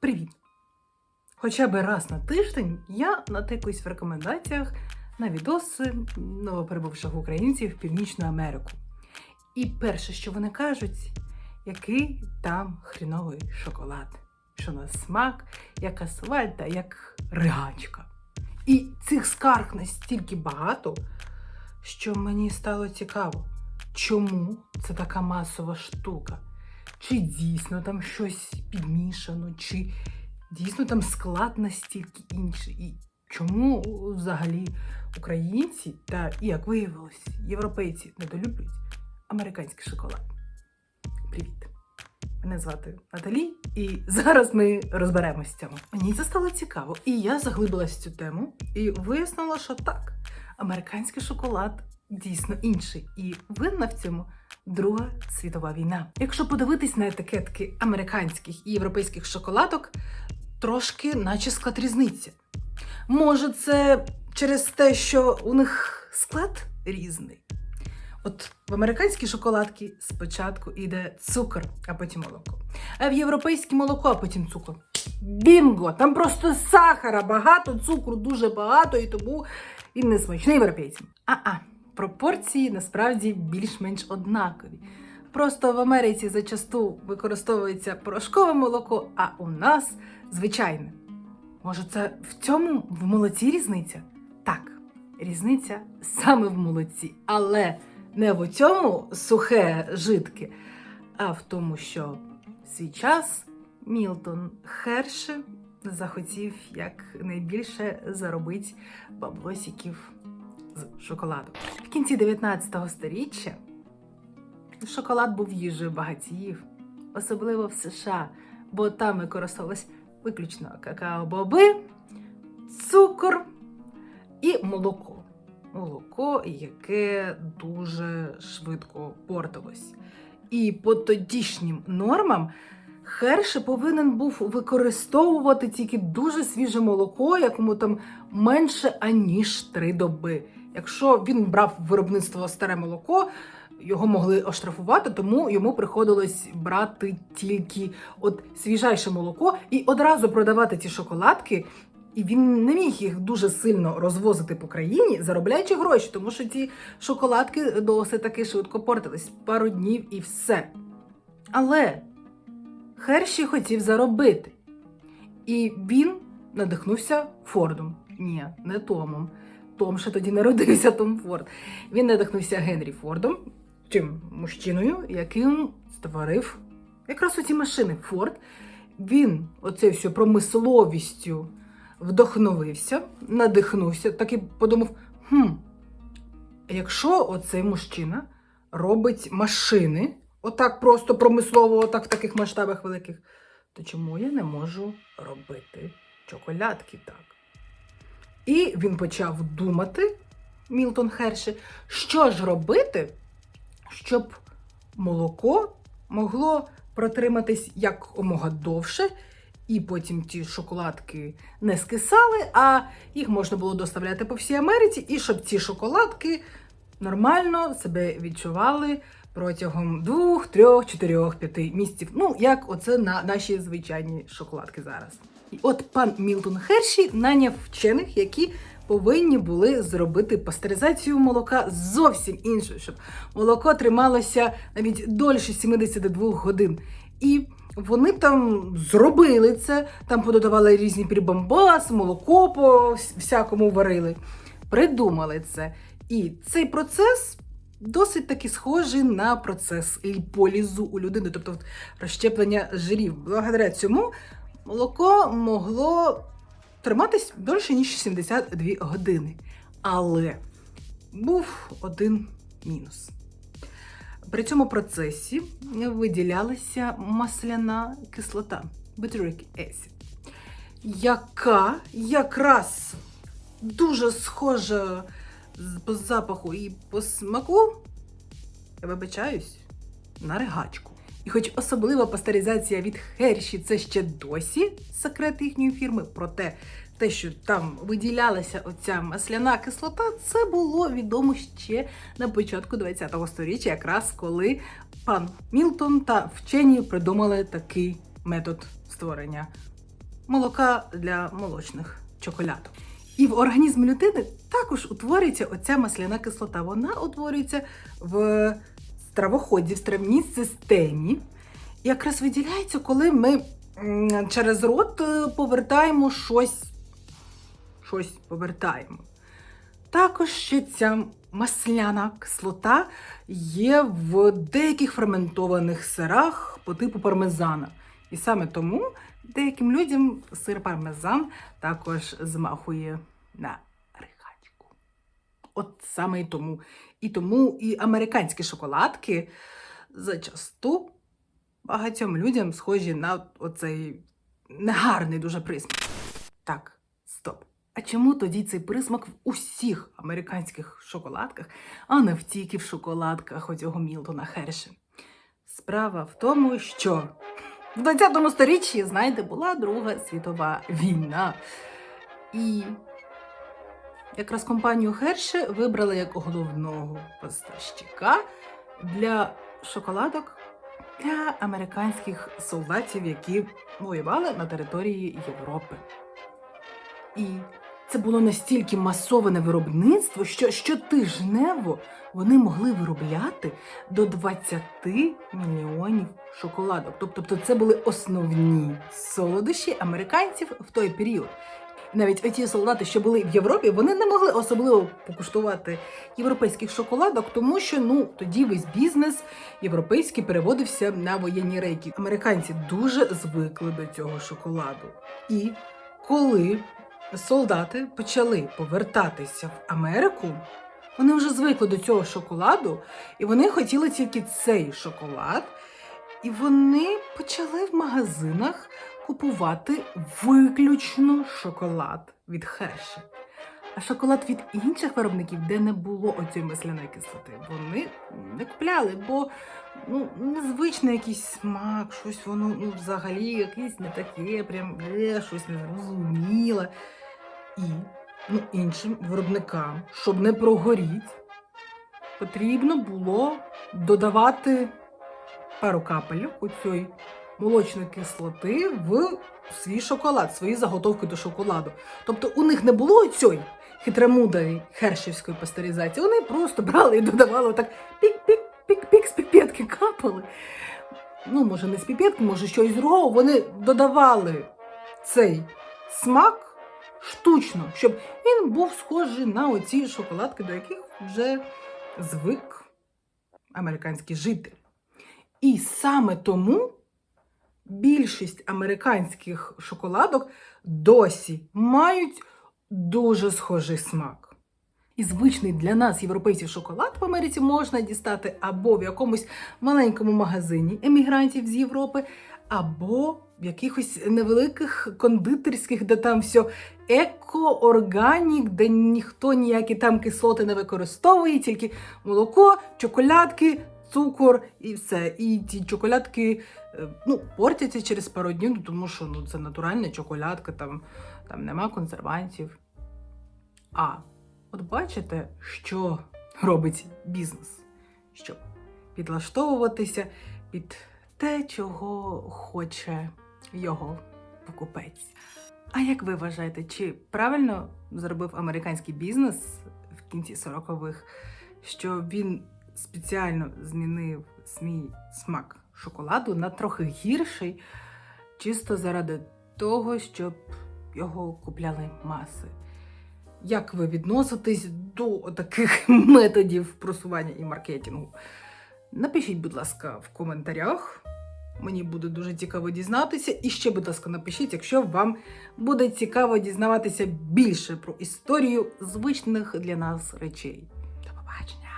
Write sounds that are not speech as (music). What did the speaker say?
Привіт! Хоча б раз на тиждень я натикуюсь в рекомендаціях на відоси новоприбувших українців в Північну Америку. І перше, що вони кажуть, який там хріновий шоколад, що на смак, як асфальт, а як ригачка. І цих скарг настільки багато, що мені стало цікаво, чому це така масова штука. Чи дійсно там щось підмішано, чи дійсно там склад настільки інший. І чому взагалі українці та, як виявилось, європейці недолюблюють американський шоколад? Привіт! Мене звати Наталі, і зараз ми розберемось в цьому. Мені це стало цікаво, і я заглибилась в цю тему і вияснила, що так, американський шоколад дійсно інший, і винна в цьому Друга світова війна. Якщо подивитись на етикетки американських і європейських шоколадок, трошки наче склад різниця. Може, це через те, що у них склад різний. От в американській шоколадці спочатку йде цукор, а потім молоко. А в європейське молоко, а потім цукор. Бінго! Там просто сахара багато, цукру дуже багато, і тому він не смачний європейцям. А-а, пропорції насправді більш-менш однакові. Просто в Америці зачасту використовується порошкове молоко, а у нас звичайне. Може, це в цьому в молоці різниця? Так, різниця саме в молоці, але не в цьому сухе жидке, а в тому, що в свій час Мілтон Херше захотів як найбільше заробити баблосиків з шоколаду. В кінці 19 століття шоколад був їжею багатіїв, особливо в США, бо там використовувалось виключно какао-боби, цукор і молоко. Молоко, яке дуже швидко портилось. І по тодішнім нормам Херше повинен був використовувати тільки дуже свіже молоко, якому там менше аніж три доби. Якщо він брав виробництво старе молоко, його могли оштрафувати, тому йому приходилось брати тільки от свіжайше молоко і одразу продавати ці шоколадки. І він не міг їх дуже сильно розвозити по країні, заробляючи гроші, тому що ці шоколадки досить таки швидко портились пару днів і все. Але Херші хотів заробити. І він надихнувся Фордом. Ні, не Томом. Том ще тоді народився (laughs) Том Форд. Він надихнувся Генрі Фордом, чим мужчиною, яким створив якраз оці машини Форд. Він оце все промисловістю вдохновився, надихнувся, так і подумав: хм, якщо оцей мужчина робить машини, отак просто промислово, отак в таких масштабах великих, то чому я не можу робити чоколядки так? І він почав думати, Мілтон Херші, що ж робити, щоб молоко могло протриматись якомога довше, і потім ті шоколадки не скисали, а їх можна було доставляти по всій Америці, і щоб ці шоколадки нормально себе відчували протягом двох, трьох, чотирьох, п'яти місяців. Ну, як оце на наші звичайні шоколадки зараз. І от пан Мілтон Херші наняв вчених, які повинні були зробити пастеризацію молока зовсім іншою, щоб молоко трималося навіть дольше 72 годин. І вони там зробили це, там пододавали різні прибамбаси, молоко по всякому варили. Придумали це. І цей процес досить таки схожий на процес ліполізу у людини, тобто розщеплення жирів. Благодаря цьому молоко могло триматись дольше, ніж 72 години. Але був один мінус. При цьому процесі виділялася масляна кислота butyric acid, яка якраз дуже схожа по запаху і по смаку, я вибачаюсь, на ригачку. І хоч особлива пастеризація від Херші це ще досі секрет їхньої фірми, проте те, що там виділялася оця масляна кислота, це було відомо ще на початку ХХ століття, якраз коли пан Мілтон та вчені придумали такий метод створення молока для молочних чоколядок. І в організмі людини також утворюється оця масляна кислота. Вона утворюється в стравоході, в стравній системі. Якраз виділяється, коли ми через рот е, повертаємо щось, щось повертаємо. Також ще ця масляна кислота є в деяких ферментованих сирах по типу пармезана. І саме тому деяким людям сир пармезан також змахує на рихачку. От саме і тому. І тому і американські шоколадки зачасту багатьом людям схожі на оцей негарний дуже присмак. Так, стоп. А чому тоді цей присмак в усіх американських шоколадках, а не в тільки в шоколадках оцього Мілтона Херші? Справа в тому, що в 20 сторіччі, знаєте, була Друга світова війна. І якраз компанію Херші вибрали як головного поставщика для шоколадок для американських солдатів, які воювали на території Європи. І це було настільки масоване виробництво, що щотижнево вони могли виробляти до 20 мільйонів шоколадок. Тобто це були основні солодощі американців в той період. Навіть оті солдати, що були в Європі, вони не могли особливо покуштувати європейських шоколадок, тому що ну тоді весь бізнес європейський переводився на воєнні рейки. Американці дуже звикли до цього шоколаду. І коли солдати почали повертатися в Америку, вони вже звикли до цього шоколаду, і вони хотіли тільки цей шоколад. І вони почали в магазинах купувати виключно шоколад від Херші. Шоколад від інших виробників, де не було оцієї масляної кислоти, вони не купляли, бо ну, незвичний якийсь смак, щось воно ну, взагалі якесь не таке, прям е, щось незрозуміле. І ну, іншим виробникам, щоб не прогоріть, потрібно було додавати пару капельок у цієї молочної кислоти в свій шоколад, свої заготовки до шоколаду. Тобто у них не було цієї хитромудрої хершівської пастеризації. Вони просто брали і додавали так пік-пік-пік-пік з піпетки капали. Ну, може, не з піпетки, може, щось другого. Вони додавали цей смак штучно, щоб він був схожий на оці шоколадки, до яких вже звик американський житель. І саме тому більшість американських шоколадок досі мають дуже схожий смак. І звичний для нас, європейців, шоколад в Америці можна дістати або в якомусь маленькому магазині емігрантів з Європи, або в якихось невеликих кондитерських, де там все еко-органік, де ніхто ніякі там кислоти не використовує, тільки молоко, чоколядки, цукор і все. І ті чоколядки е, ну, портяться через пару днів, тому що ну, це натуральна чоколядка, там, там нема консервантів. А от бачите, що робить бізнес? Щоб підлаштовуватися під те, чого хоче його покупець. А як ви вважаєте, чи правильно зробив американський бізнес в кінці 40-х, що він спеціально змінив свій смак шоколаду на трохи гірший, чисто заради того, щоб його купляли маси? Як ви відноситесь до таких (laughs) методів просування і маркетингу? Напишіть, будь ласка, в коментарях. Мені буде дуже цікаво дізнатися. І ще, будь ласка, напишіть, якщо вам буде цікаво дізнаватися більше про історію звичних для нас речей. До побачення!